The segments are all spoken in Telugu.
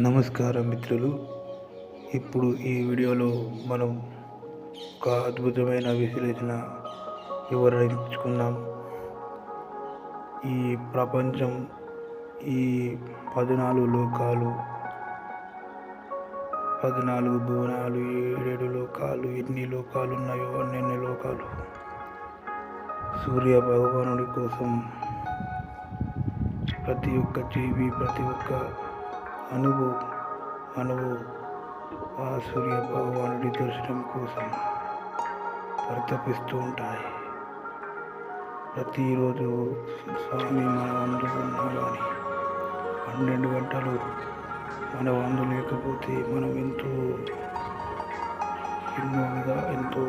నమస్కారం మిత్రులు. ఇప్పుడు ఈ వీడియోలో మనం ఒక అద్భుతమైన విశ్లేషణ వివరించుకుందాం ఈ ప్రపంచం ఈ పద్నాలుగు లోకాలు పద్నాలుగు భువనాలు ఏడేడు లోకాలు ఎన్ని లోకాలు ఉన్నాయో అన్నెన్ని లోకాలు. సూర్య భగవానుడి కోసం ప్రతి ఒక్క జీవి ప్రతి ఒక్క అనువు అనువు ఆ సూర్య భగవానుడి దర్శనం కోసం పరితపిస్తూ ఉంటాయి. ప్రతిరోజు స్వామి మన అందులో ఉన్నాడు అని పన్నెండు గంటలు మన వందు లేకపోతే మనం ఎంతో ఎన్నో విధా ఎంతో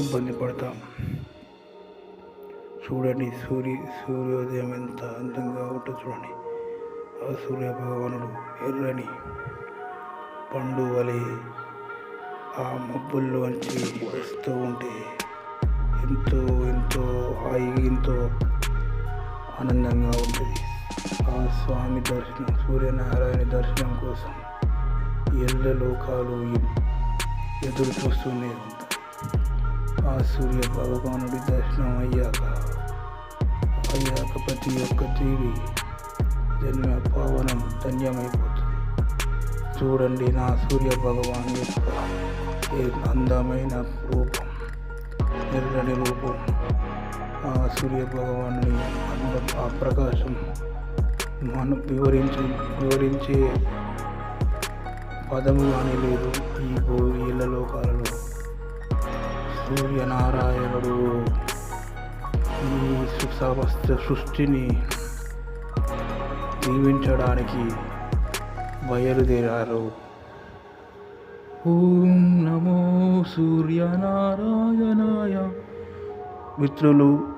ఇబ్బంది పడతాం. చూడండి. సూర్య సూర్యోదయం ఎంత అందంగా ఉంటుంది చూడండి. ఆ సూర్య భగవానుడు ఎర్రని పండు వలె ఆ మబ్బుల్లోంచి వస్తూ ఉంటే ఎంతో ఎంతో హాయి ఎంతో ఆనందంగా ఉంటుంది. ఆ స్వామి దర్శనం సూర్యనారాయణ దర్శనం కోసం ఎల్ల లోకాలు ఎదురు చూస్తూనే ఉంటాయి. ఆ సూర్య భగవానుడి దర్శనం అయ్యాక అయ్యాక ప్రతి ఒక్క జీవి జన్మ పావనం ధన్యమైపోతుంది చూడండి నా సూర్య భగవాన్ యొక్క ఏ అందమైన రూపం ఎర్రని రూపం ఆ సూర్య భగవాన్ని అందం ఆ ప్రకాశం మనం వివరించి వివరించే పదము కానీ లేదు ఈ భూ ఇళ్ళ లోకాలలో. సూర్యనారాయణుడు సమస్త సృష్టిని దీవించడానికి బయలుదేరారు. ఓం నమో సూర్యనారాయణాయ. మిత్రులు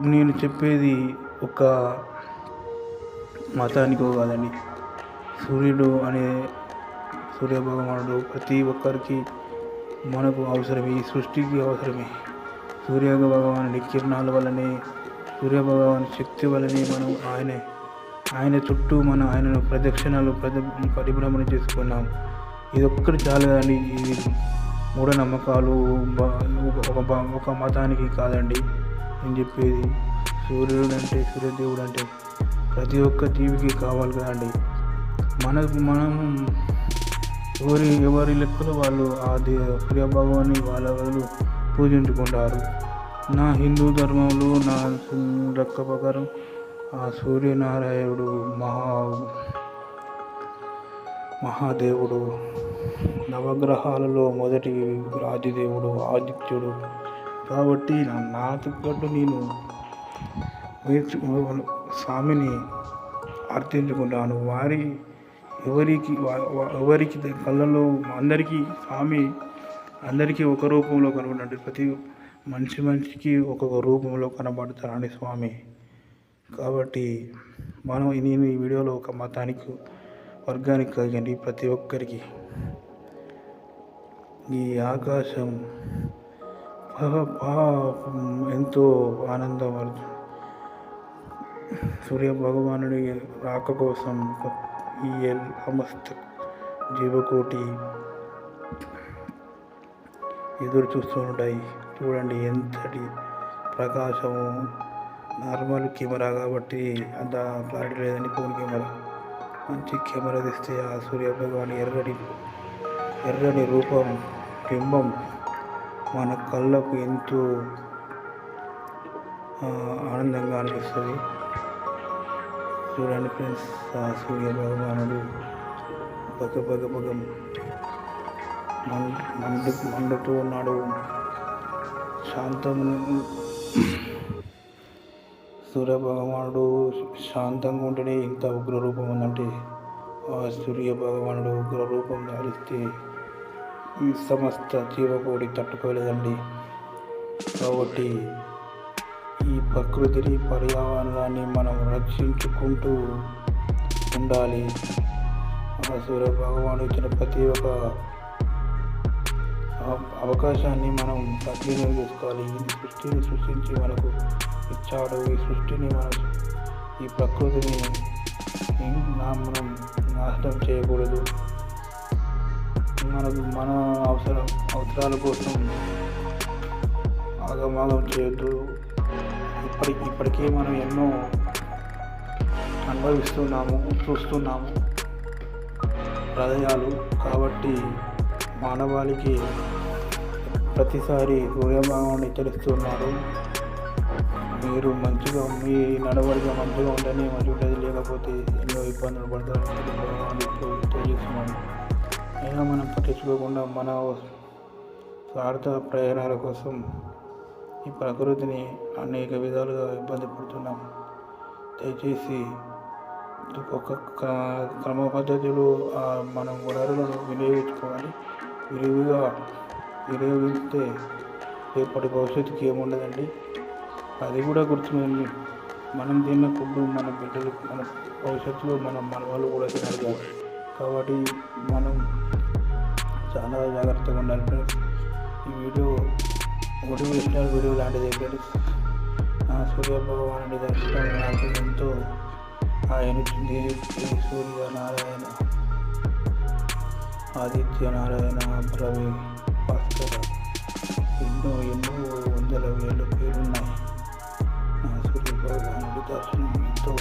నేను చెప్పేది ఒక మతానికో కాదండి. సూర్యుడు అనే సూర్యభగవానుడు ప్రతి ఒక్కరికి మనకు అవసరమే ఈ సృష్టికి అవసరమే. సూర్య భగవానుడి కిరణాల వల్లనే సూర్య భగవాన్ శక్తి వల్లనే మనం ఆయన. ఆయన చుట్టూ మనం ఆయనను ప్రదక్షిణలు ప్రద పరిభ్రమణ చేసుకున్నాం. ఇది ఒక్కటి చాలు కానీ ఇది మూఢనమ్మకాలు ఒక ఒక మతానికి కాదండి. నేను చెప్పేది సూర్యుడు అంటే సూర్యదేవుడు అంటే ప్రతి ఒక్క జీవికి కావాలి కదండి. మనకు మనం ఎవరి ఎవరి లెక్కలు వాళ్ళు ఆ దే సూర్య భగవాన్ని వాళ్ళ వాళ్ళు పూజించుకుంటారు. నా హిందూ ధర్మంలో నా లెక్క ప్రకారం ఆ సూర్యనారాయణుడు మహా మహాదేవుడు. నవగ్రహాలలో మొదటి ఆదిదేవుడు ఆదిత్యుడు. కాబట్టి నా- తగ్గట్టు నేను స్వామిని అర్థించుకుంటాను వారి ఎవరికి ఎవరికి కళ్ళలో అందరికీ స్వామి అందరికీ ఒక రూపంలో కనబడి ప్రతి మనిషి మనిషికి ఒక్కొక్క రూపంలో కనబడతారని స్వామి. కాబట్టి మనం నేను ఈ వీడియోలో ఒక మతానికి వర్గానికి కలిగండి ప్రతి ఒక్కరికి ఈ ఆకాశం ఎంతో ఆనందం సూర్య భగవానుడి రాక కోసం ఈ సమస్త జీవకోటి ఎదురు చూస్తూ ఉంటాయి. చూడండి ఎంతటి ప్రకాశము. నార్మల్ కెమెరా కాబట్టి అంత క్లారిటీ లేదని ఫోన్ కెమెరా. మంచి కెమెరా తీస్తే ఆ సూర్య భగవాన్ ఎర్రటి ఎర్రని రూపం బింబం మన కళ్ళకు ఎంతో ఆనందంగా అనిపిస్తుంది. చూడండి ఫ్రెండ్స్ ఆ సూర్యభగవానుడు బగ బగ బగం మండు మండుతూ ఉన్నాడు. శాంతం సూర్య భగవానుడు శాంతంగా ఉంటేనే ఇంత ఉగ్రరూపం ఉందంటే ఆ సూర్య భగవానుడు ఉగ్రరూపం ధరిస్తే ఈ సమస్త జీవకోడి తట్టుకోలేదండి. కాబట్టి ఈ ప్రకృతిని పర్యావరణాన్ని మనం రక్షించుకుంటూ ఉండాలి. ఆ సూర్య భగవాను ఇచ్చిన ప్రతి ఒక్క అవకాశాన్ని మనం సద్వినియోగం చేసుకోవాలి. ఈ సృష్టిని సృష్టించి మనకు ఇచ్చాడు. ఈ సృష్టిని మనం ఈ ప్రకృతిని నా- మనం నాశనం చేయకూడదు. మనకు మన అవసరం అవసరాల కోసం ఆగమాగం చేయొద్దు. ఇప్పటి ఇప్పటికే మనం ఎన్నో అనుభవిస్తున్నాము చూస్తున్నాము. హృదయాలు కాబట్టి మానవాళికి ప్రతిసారి సూర్యభగవాన్ హెచ్చరిస్తున్నారు. మీరు మంచిగా మీ నడవడిక మంచిగా ఉండని మంచి ఉండేది. లేకపోతే ఎన్నో ఇబ్బందులు పడతారు ఇప్పుడు తెలియజేస్తున్నాను అయినా మనం పట్టించుకోకుండా మన స్వార్థ ప్రయాణాల కోసం ఈ ప్రకృతిని అనేక విధాలుగా ఇబ్బంది పడుతున్నాం. దయచేసి ఒక క్రమ పద్ధతిలో మనం వనరులను వినియోగించుకోవాలి. విరివిగా వినియోగిస్తే రేపటి భవిష్యత్తుకి ఏముండదండి? అది కూడా గుర్తుందండి మనం తిన్న ఫుడ్ మన బిడ్డలు మన భవిష్యత్తులో మన మనవాళ్ళు కూడా తినాలి కాబట్టి మనం చాలా జాగ్రత్తగా ఉండాలి ఫ్రెండ్స్. ఈ వీడియో మోటివేషనల్ వీడియో లాంటిది ఫ్రెండ్స్. ఆ సూర్య భగవానుడి దర్శనం నాకు ఎంతో ఆయన సూర్య నారాయణ ಆದಿತ್ಯ ನಾರಾಯಣ ಪ್ರವಿ ಭಾಸ್ಕರ ఎన్నో ఎన్నో వందల వేల పేరున్నాయి నా సూర్యభగవానుడి దర్శనం ఎంతో